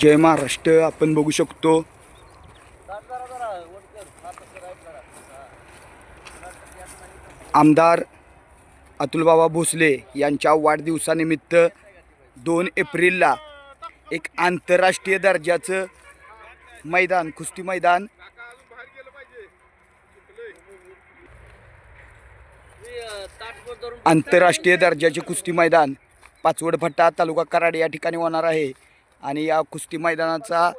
जय महाराष्ट्र आपण बघू शकतो. आमदार अतुलबाबा भोसले यांच्या वाढदिवसानिमित्त दोन एप्रिलला एक आंतरराष्ट्रीय दर्जाचं मैदान कुस्ती मैदान. आंतरराष्ट्रीय दर्जाचे कुस्ती मैदान पाचवड फट्टा तालुका कराड या ठिकाणी होणार आहे. आणि या कुस्ती मैदानाचा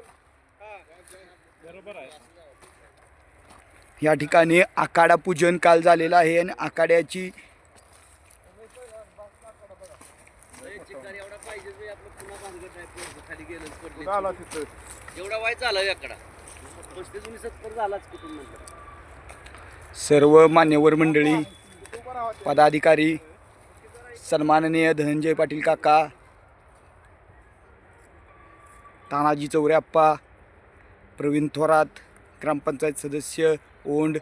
या ठिकाणी आखाडा पूजन काल झालेलं आहे आणि आखाड्याची सर्व मान्यवर मंडळी पदाधिकारी सन्माननीय धनंजय पाटील काका तानाजी चौऱ्याप्पा प्रवीण थोरात ग्रामपंचायत सदस्य ओंड.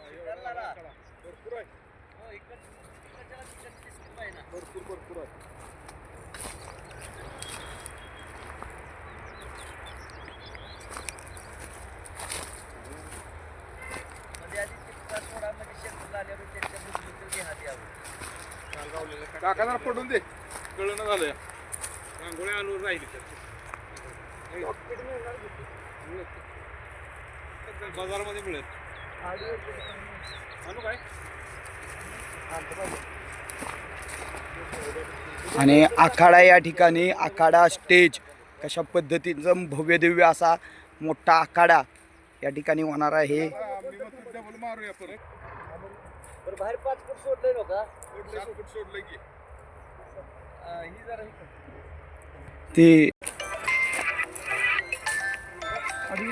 काका जरा पडून दे. कळणं झालं रांगोळ्या आणून राहिली. बाजारामध्ये मिळेल. आणू काय? आणि आखाडा या ठिकाणी आखाडा स्टेज कशा पद्धतीचं भव्य दिव्य असा मोठा आखाडा या ठिकाणी होणार आहे. बाहेर पाच फूट सोडलंय ते लांबड्याखाली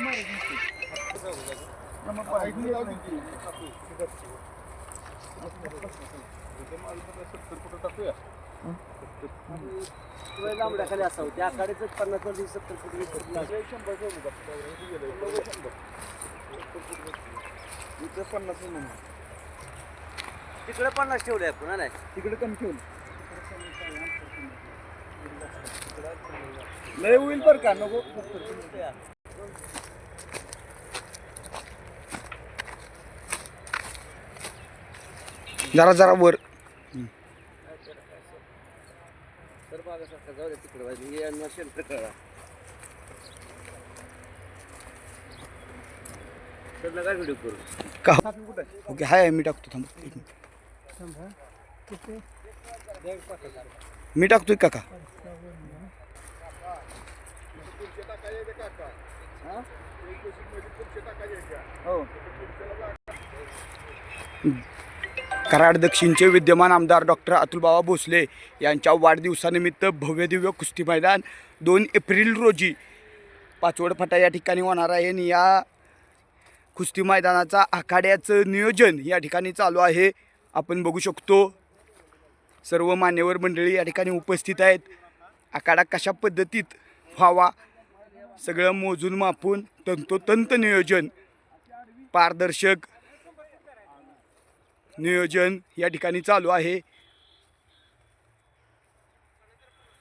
लांबड्या खाली असावं त्या आखाड्याच पन्नास वर्ष सत्तर फूट वीस फूट लागेल. तिकडे पन्नास ठेवले आपण हा नाही. तिकडे कमी ठेवून. लय होईल बरं का? नको जरा जरा वर तर बागा सारखा जाऊ दे तिकडे पाहिजे हे यांना शेल्टर करा तर जरा जरा वर. का? ओके हाय मी टाकतो थांब. एक मिनिट. मी टाकतोय काका कराड दक्षिणचे विद्यमान आमदार डॉक्टर अतुलबाबा भोसले यांच्या वाढदिवसानिमित्त भव्यदिव्य कुस्ती मैदान दोन एप्रिल रोजी पाचवड फाटा या ठिकाणी होणार आहे. आणि या कुस्ती मैदानाचा आखाड्याचं नियोजन या ठिकाणी चालू आहे. आपण बघू शकतो सर्व मान्यवर मंडळी या ठिकाणी उपस्थित आहेत. आखाडा कशा पद्धतीत व्हावा सगळं मोजून मापून तंतोतंत नियोजन. पारदर्शक नियोजन या ठिकाणी चालू आहे.